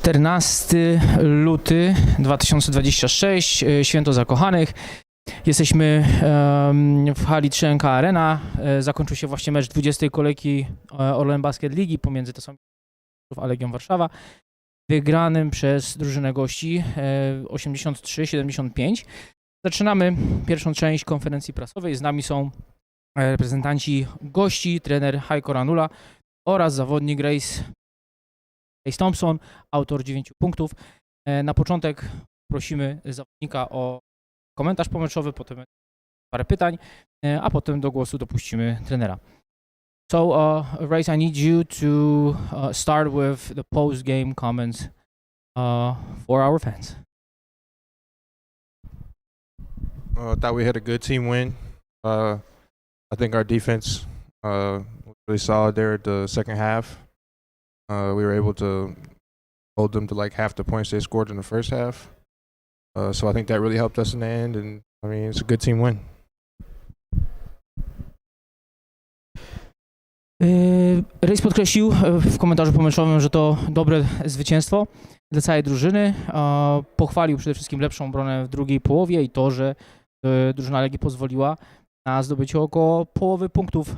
14 luty 2026, e, święto zakochanych. Jesteśmy w hali 3NK Arena. E, Zakończył się właśnie mecz 20 kolejki e, Orlen Basket Ligi pomiędzy Tasami a Legią Warszawa, wygranym przez drużynę gości e, 83-75. Zaczynamy pierwszą część konferencji prasowej. Z nami są reprezentanci gości, trener Heiko Ranula oraz zawodnik Grace Grace Thompson, autor 9 punktów. E, Na początek prosimy zawodnika o komentarz pomeczowy, potem parę pytań, e, a potem do głosu dopuścimy trenera. So, uh, Race, I need you to uh, start with the post-game comments uh, for our fans. Uh, thought we had a good team win. Uh, I think our defense uh, was really solid there at the second half. Uh, we were able to hold them to like half the points they scored in the first half. Uh, so I think that really helped us in the end. And I mean, it's a good team win. Yy, Rejs podkreślił e, w komentarzu pomeczowym, że to dobre zwycięstwo dla całej drużyny. Pochwalił przede wszystkim lepszą obronę w drugiej połowie i to, że e, drużyna Legii pozwoliła na zdobycie około połowy punktów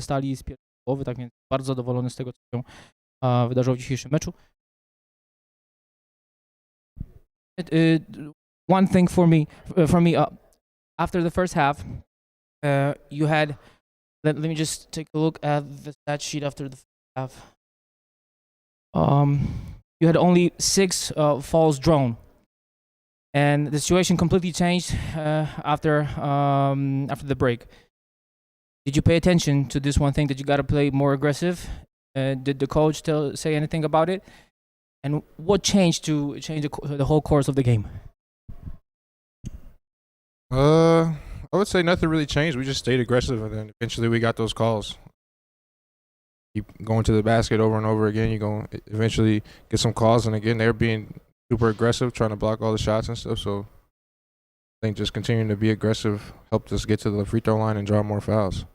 stali z pierwszej tak więc bardzo zadowolony z tego, co się wydarzyło w dzisiejszym meczu. One thing for me, for me, uh, after the first half, uh, you had let, let me just take a look at the stat sheet after the half. Um, you had only six uh, falls drawn, and the situation completely changed uh, after um, after the break. Did you pay attention to this one thing that you got to play more aggressive? Uh, did the coach tell say anything about it? And what changed to change the, the whole course of the game? Uh, I would say nothing really changed. We just stayed aggressive, and then eventually we got those calls. Keep going to the basket over and over again. You're going to eventually get some calls, and again, they're being super aggressive, trying to block all the shots and stuff. So I think just continuing to be aggressive helped us get to the free throw line and draw more fouls.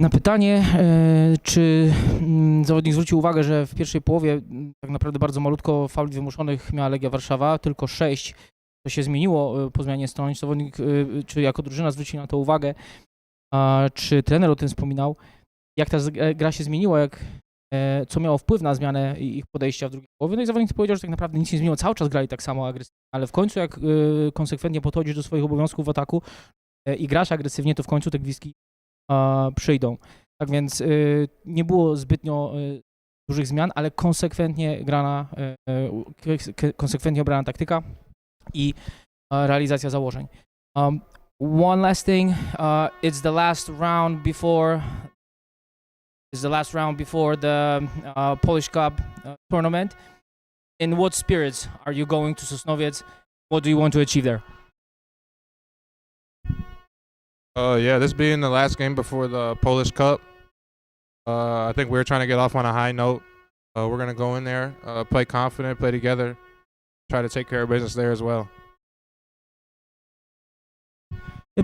Na pytanie, e, czy mm, zawodnik zwrócił uwagę, że w pierwszej połowie mm, tak naprawdę bardzo malutko fauli wymuszonych miała Legia Warszawa, tylko sześć. To się zmieniło e, po zmianie stron. Czy Zawodnik, e, czy jako drużyna zwrócili na to uwagę, a czy trener o tym wspominał, jak ta gra się zmieniła, jak, co miało wpływ na zmianę ich podejścia w drugiej połowie. No i zawodnik powiedział, że tak naprawdę nic nie zmieniło, cały czas grali tak samo agresywnie, ale w końcu jak konsekwentnie podchodzisz do swoich obowiązków w ataku i grasz agresywnie, to w końcu te gwizdki przyjdą. Tak więc y, nie było zbytnio y, dużych zmian, ale konsekwentnie grana, y, k- konsekwentnie obrana taktyka i e, realizacja założeń. Um, one last thing, uh, it's the last round before it's the last round before the uh, Polish Cup uh, tournament. In what spirits are you going to Sosnowiec? What do you want to achieve there? Uh, yeah, this being the last game before the Polish Cup, uh, I think we're trying to get off on a high note. Uh, we're gonna go in there, uh, play confident, play together, try to take care of business there as well.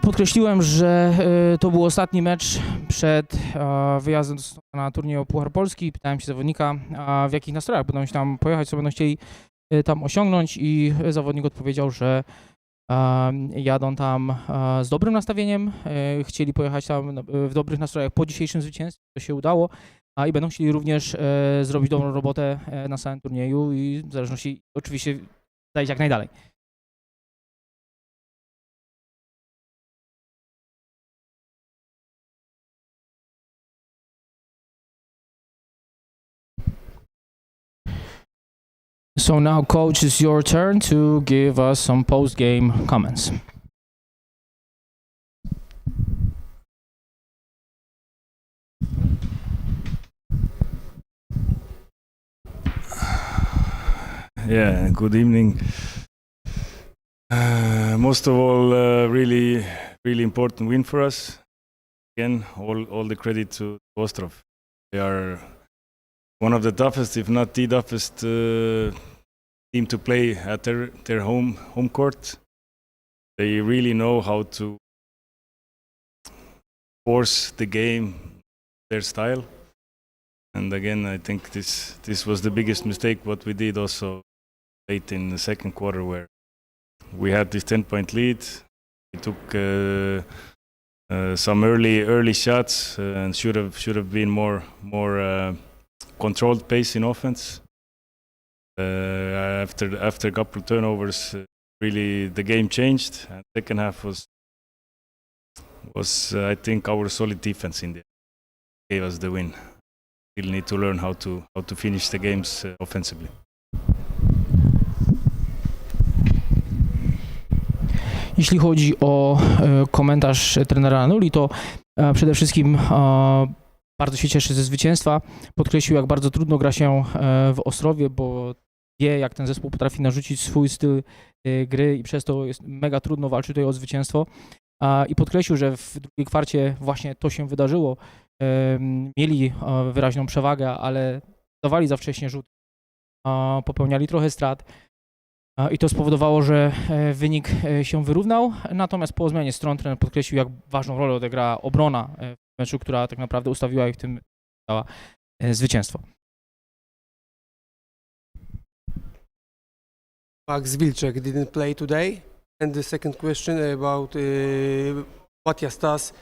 Podkreśliłem, że e, to był ostatni mecz przed e, wyjazdem na turniej o Puchar Polski. Pytałem się zawodnika, a w jakich nastrojach będą się tam pojechać, co będą chcieli e, tam osiągnąć i zawodnik odpowiedział, że jadą tam e, z dobrym nastawieniem, e, chcieli pojechać tam na- w dobrych nastrojach po dzisiejszym zwycięstwie, to się udało, a i będą chcieli również e, zrobić dobrą robotę e, na samym turnieju i w zależności oczywiście zajść jak najdalej. So now, coach, it's your turn to give us some post-game comments. Yeah, good evening. Uh, most of all, uh, really, really important win for us. Again, all, all the credit to Ostrov. They are one of the toughest, if not the toughest, uh, team to play at their, their home home court. They really know how to force the game, their style. And again, I think this this was the biggest mistake what we did also late in the second quarter where we had this 10 point lead. We took uh, uh, some early early shots uh, and should have should have been more more uh, controlled pace in offense. Uh, after after a couple turnovers, uh, really the game changed. And second half was was uh, I think our solid defense in there gave us the win. Still need to learn how to how to finish the games offensively. Jeśli chodzi o komentarz trenera Anuli, to przede wszystkim bardzo się cieszy ze zwycięstwa. Podkreślił, jak bardzo trudno gra się e, w Ostrowie, bo wie, jak ten zespół potrafi narzucić swój styl e, gry i przez to jest mega trudno walczyć tutaj o zwycięstwo. I podkreślił, że w drugiej kwarcie właśnie to się wydarzyło. Em, Mieli e, wyraźną przewagę, ale dawali za wcześnie rzut. Popełniali trochę strat. I to spowodowało, że e, wynik e, się wyrównał. Natomiast po zmianie stron trener podkreślił, jak ważną rolę odegrała obrona e, meczu, która tak naprawdę ustawiła ich w tym dała e, zwycięstwo. Max Wilczek didn't play today. And the second question about uh, Stas.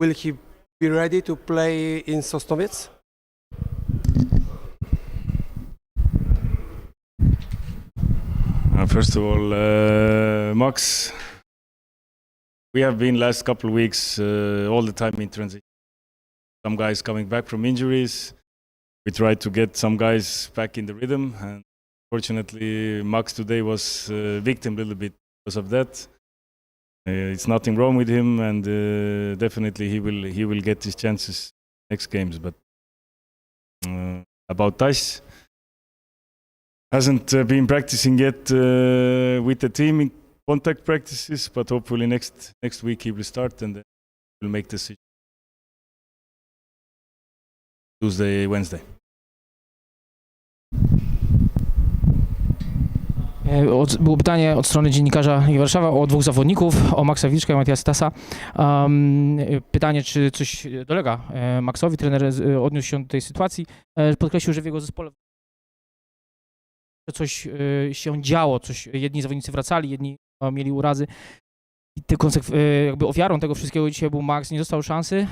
Will he be ready to play in Sosnowiec? Uh, first of all, uh, Max, we have been last couple of weeks uh, all the time in transition. Some guys coming back from injuries. We tried to get some guys back in the rhythm, and fortunately, Max today was uh, victim a little bit because of that. Uh, it's nothing wrong with him, and uh, definitely he will he will get his chances next games. But uh, about Tais, hasn't uh, been practicing yet with the team contact practices, but hopefully next next week he will start and then we'll make decision. Tuesday, Wednesday. E, było pytanie od strony dziennikarza Warszawa o dwóch zawodników, o Maxa Wilczka i Matiasa Stasa. Um, pytanie, czy coś dolega e, Maxowi. Trener e, odniósł się do tej sytuacji. Podkreślił, że w jego zespole coś się działo, coś, jedni zawodnicy wracali, jedni mieli urazy. I ty e, jakby ofiarą tego wszystkiego dzisiaj był Max, nie dostał szansy,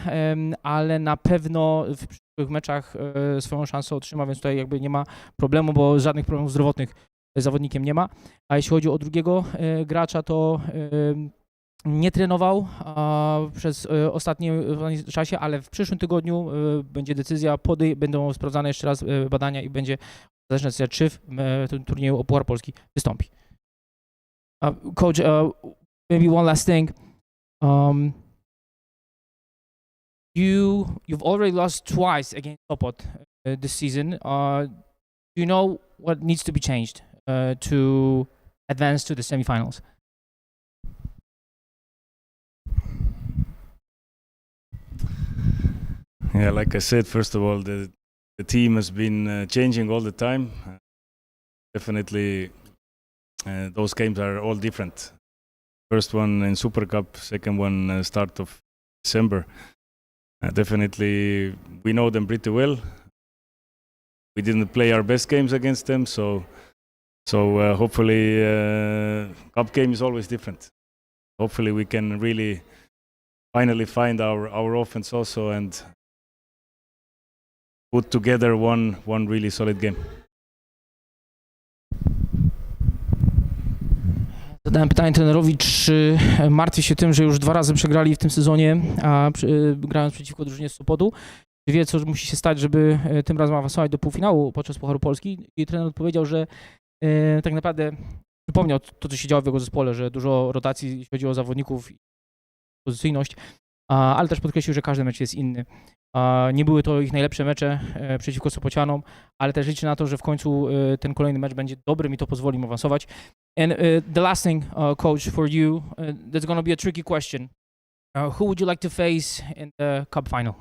ale na pewno w przyszłych meczach e, swoją szansę otrzyma, więc tutaj jakby nie ma problemu, bo żadnych problemów zdrowotnych zawodnikiem nie ma. A jeśli chodzi o drugiego e, gracza, to e, nie trenował przez e, ostatnim e, czasie, ale w przyszłym tygodniu e, będzie decyzja, podej- będą sprawdzane jeszcze raz e, badania i będzie zależna decyzja, czy w e, tym turnieju o Puchar Polski wystąpi. Uh, coach, uh, maybe one last thing. Um, you you've already lost twice against Sopot uh, this season. Uh, do you know what needs to be changed uh, to advance to the semifinals? Yeah, like I said, first of all, the the team has been uh, changing all the time. Definitely, uh, those games are all different. First one in Super Cup, second one uh, start of December. Uh, definitely, we know them pretty well. We didn't play our best games against them, so so uh, hopefully, uh, cup game is always different. Hopefully, we can really finally find our our offense also and put together one one really solid game. Zadałem pytanie trenerowi, czy martwi się tym, że już dwa razy przegrali w tym sezonie, a przy, y, grając przeciwko drużynie z Sopotu. Czy wie, co musi się stać, żeby e, tym razem awansować do półfinału podczas Pucharu Polski? I trener odpowiedział, że e, tak naprawdę przypomniał to, co się działo w jego zespole, że dużo rotacji, jeśli chodzi o zawodników i pozycyjność, a, ale też podkreślił, że każdy mecz jest inny. Nie były to ich najlepsze mecze e, przeciwko Sopocianom, ale też liczy na to, że w końcu e, ten kolejny mecz będzie dobrym i to pozwoli im awansować. And uh, the last thing, coach, for you, that's going to be a tricky question. Who would you like to face in the cup final?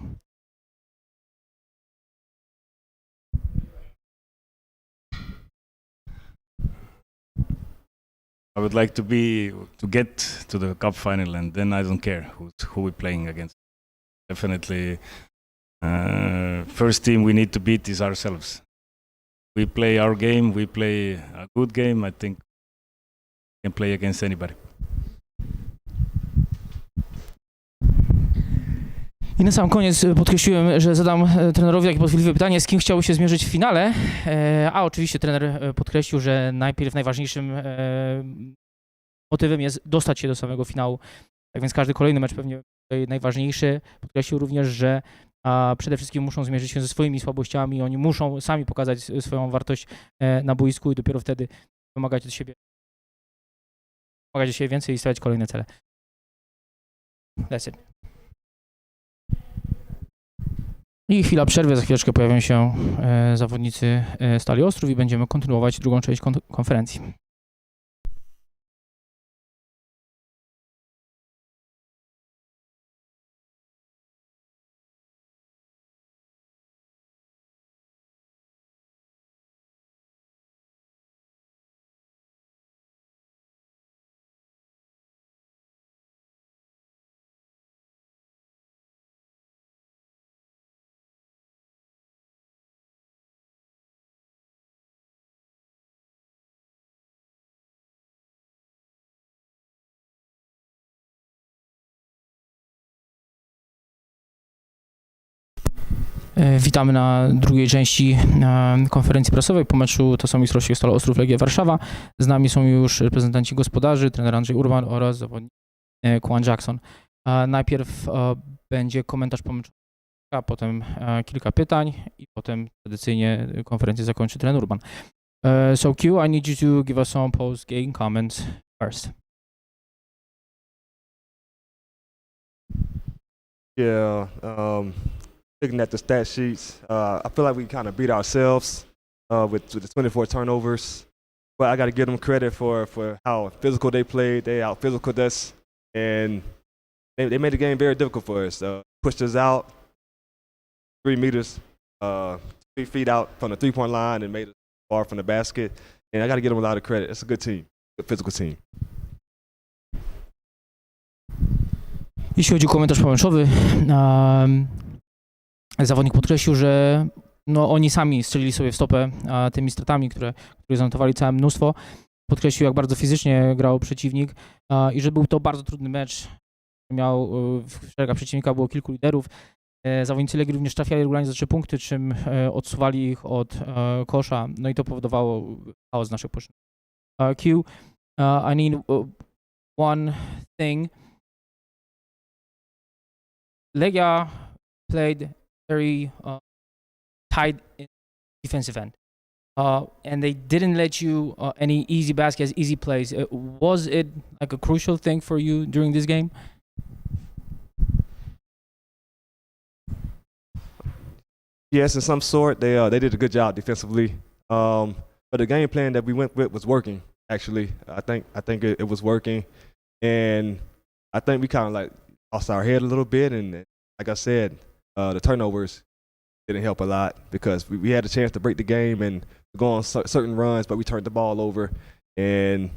I would like to be to get to the cup final, and then I don't care who's who we're playing against. Definitely, Uh, first team we need to beat is ourselves. We play our game. We play a good game. I think we can play against anybody. I na sam koniec e, podkreśliłem, że zadam e, trenerowi takie podchwytliwe pytanie, z kim chciałby się zmierzyć w finale, E, a oczywiście trener podkreślił, że najpierw najważniejszym motywem jest dostać się do samego finału. Tak więc każdy kolejny mecz pewnie najważniejszy. Podkreślił również, że a przede wszystkim muszą zmierzyć się ze swoimi słabościami, oni muszą sami pokazać swoją wartość e, na boisku i dopiero wtedy wymagać od siebie wymagać od siebie więcej i stawiać kolejne cele. That's it. I chwila przerwy, za chwileczkę pojawią się e, zawodnicy e, Stali Ostrów i będziemy kontynuować drugą część kon- konferencji. Witamy na drugiej części e, konferencji prasowej. Po meczu to są mistrzowskie Stal Ostrów Legia Warszawa. Z nami są już reprezentanci gospodarzy, trener Andrzej Urban oraz zawodnik e, Kwan Jackson. Najpierw e, będzie komentarz po meczu, a potem e, kilka pytań i potem tradycyjnie konferencję zakończy trener Urban. E, So Q, I need you to give us some post-game comments first. Yeah, um, looking at the stat sheets, uh, I feel like we kind of beat ourselves uh, with, with the 24 turnovers. But I got to give them credit for, for how physical they played. They out physical us, and they, they made the game very difficult for us. Uh, pushed us out three meters, uh, three feet out from the three point line, and made us far from the basket. And I got to give them a lot of credit. It's a good team, good physical team. Jeśli chodzi o komentarz pomęczowy, um, zawodnik podkreślił, że no, oni sami strzelili sobie w stopę tymi stratami, które, które zanotowali całe mnóstwo. Podkreślił, jak bardzo fizycznie grał przeciwnik i że był to bardzo trudny mecz. Miał e, w szeregach przeciwnika było kilku liderów. E, Zawodnicy Legii również trafiali regularnie za trzy punkty, czym e, odsuwali ich od kosza, no i to powodowało chaos naszych. Uh, Q, uh, I need one thing. Legia played very uh, tight defensive end, uh, and they didn't let you uh, any easy baskets, easy plays. Uh, was it like a crucial thing for you during this game? Yes, in some sort, they uh, they did a good job defensively. Um, but the game plan that we went with was working. Actually, I think I think it, it was working, and I think we kind of like lost our head a little bit. And like I said, uh, the turnovers didn't help a lot because we, we had a chance to break the game and go on cer- certain runs, but we turned the ball over. And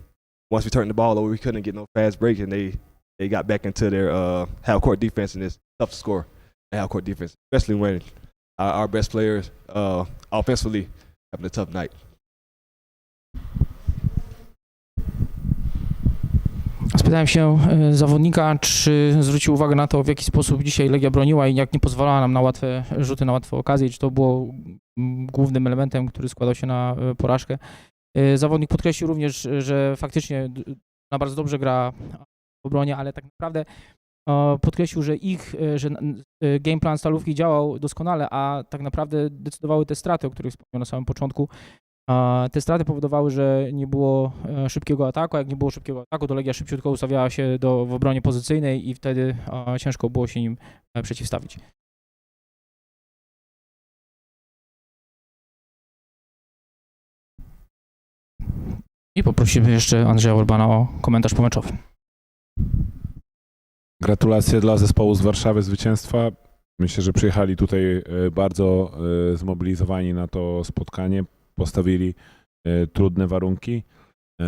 once we turned the ball over, we couldn't get no fast break, and they they got back into their uh, half court defense, and it's tough to score half court defense, especially when our, our best players uh, offensively having a tough night. Spytałem się e, zawodnika, czy zwrócił uwagę na to, w jaki sposób dzisiaj Legia broniła i jak nie pozwalała nam na łatwe rzuty, na łatwe okazje, czy to było głównym elementem, który składał się na e, porażkę. E, Zawodnik podkreślił również, że faktycznie ona bardzo dobrze gra w obronie, ale tak naprawdę podkreślił, że ich, że game plan stalówki działał doskonale, a tak naprawdę decydowały te straty, o których wspomniałem na samym początku. Te straty powodowały, że nie było e, szybkiego ataku, jak nie było szybkiego ataku, to Legia szybciutko ustawiała się do, w obronie pozycyjnej i wtedy ciężko było się nim e, przeciwstawić. I poprosimy jeszcze Andrzeja Urbana o komentarz pomeczowy. Gratulacje dla zespołu z Warszawy zwycięstwa. Myślę, że przyjechali tutaj e, bardzo zmobilizowani na to spotkanie, postawili e, trudne warunki. E,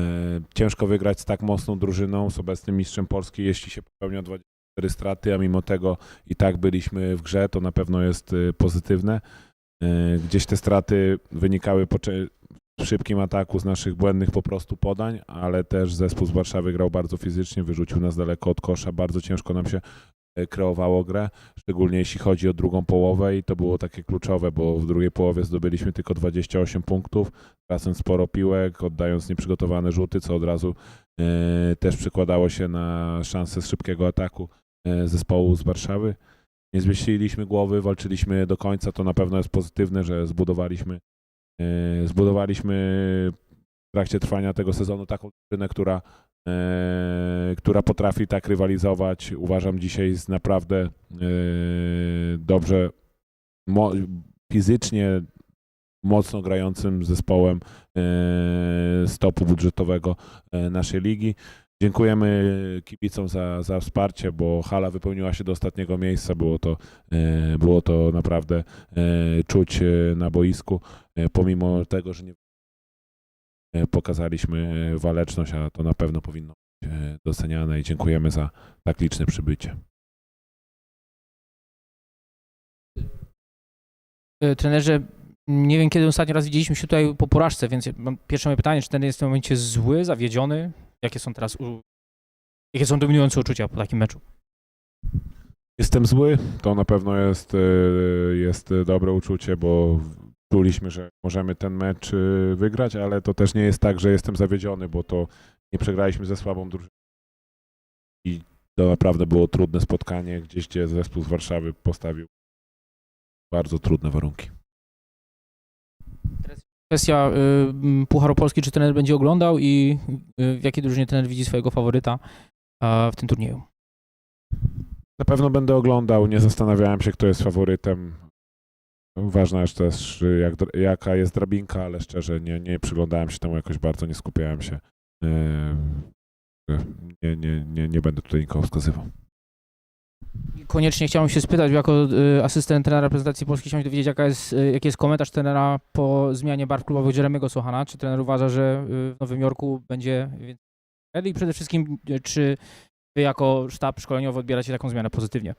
Ciężko wygrać z tak mocną drużyną, z obecnym mistrzem Polski, jeśli się popełnia 20 cztery straty, a mimo tego i tak byliśmy w grze, to na pewno jest y, pozytywne. Gdzieś te straty wynikały po szybkim ataku z naszych błędnych po prostu podań, ale też zespół z Warszawy grał bardzo fizycznie, wyrzucił nas daleko od kosza, bardzo ciężko nam się kreowało grę, szczególnie jeśli chodzi o drugą połowę i to było takie kluczowe, bo w drugiej połowie zdobyliśmy tylko 28 punktów, tracąc sporo piłek, oddając nieprzygotowane rzuty, co od razu e, też przekładało się na szansę szybkiego ataku e, zespołu z Warszawy. Nie zmieściliśmy głowy, walczyliśmy do końca, to na pewno jest pozytywne, że zbudowaliśmy, e, zbudowaliśmy w trakcie trwania tego sezonu taką drużynę, która, e, która potrafi tak rywalizować. Uważam dzisiaj z naprawdę e, dobrze, fizycznie mocno grającym zespołem e, stopu budżetowego e, naszej ligi. Dziękujemy kibicom za, za wsparcie, bo hala wypełniła się do ostatniego miejsca. Było to, e, było to naprawdę e, czuć e, na boisku, e, pomimo tego, że nie e, pokazaliśmy e, waleczność, a to na pewno powinno być e, doceniane i dziękujemy za tak liczne przybycie. E, Trenerze, nie wiem kiedy ostatni raz widzieliśmy się tutaj po porażce, więc mam pierwsze moje pytanie, czy ten jest w tym momencie zły, zawiedziony? Jakie są teraz, u... jakie są dominujące uczucia po takim meczu? Jestem zły, to na pewno jest, e, jest dobre uczucie, bo czuliśmy, że możemy ten mecz e, wygrać, ale to też nie jest tak, że jestem zawiedziony, bo to nie przegraliśmy ze słabą drużyną. I to naprawdę było trudne spotkanie, gdzieś gdzie zespół z Warszawy postawił bardzo trudne warunki. Kwestia y, Pucharu Polski, czy trener będzie oglądał i y, w jakiej drużynie trener widzi swojego faworyta w tym turnieju? Na pewno będę oglądał, nie zastanawiałem się, kto jest faworytem. Ważna jest też, jak, jaka jest drabinka, ale szczerze nie, nie przyglądałem się temu jakoś bardzo, nie skupiałem się. Yy, Nie, nie, nie, nie będę tutaj nikogo wskazywał. Koniecznie chciałbym się spytać, jako y, asystent trenera reprezentacji Polski, chciałbym się dowiedzieć, jaka jest, y, jaki jest komentarz trenera po zmianie barw klubowych Jeremy'ego Sochana. Czy trener uważa, że y, w Nowym Jorku będzie więcej i przede wszystkim, czy wy jako sztab szkoleniowy odbieracie taką zmianę pozytywnie?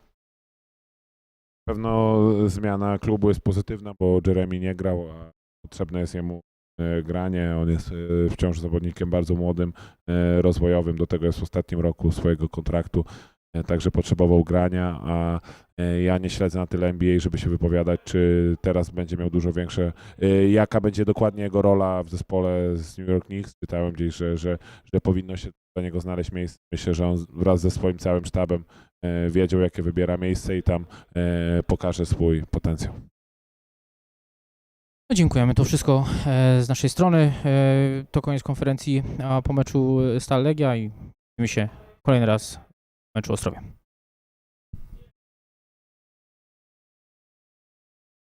Pewno zmiana klubu jest pozytywna, bo Jeremy nie grał, a potrzebne jest jemu e, granie. On jest e, wciąż zawodnikiem bardzo młodym, e, rozwojowym, do tego jest w ostatnim roku swojego kontraktu, także potrzebował grania, a ja nie śledzę na tyle NBA, żeby się wypowiadać, czy teraz będzie miał dużo większe, jaka będzie dokładnie jego rola w zespole z New York Knicks. Czytałem gdzieś, że, że, że powinno się dla niego znaleźć miejsce. Myślę, że on wraz ze swoim całym sztabem wiedział, jakie wybiera miejsce i tam e, pokaże swój potencjał. No, dziękujemy. To wszystko e, z naszej strony. E, to koniec konferencji a po meczu Stal Legia i widzimy się kolejny raz w meczu Ostrowie.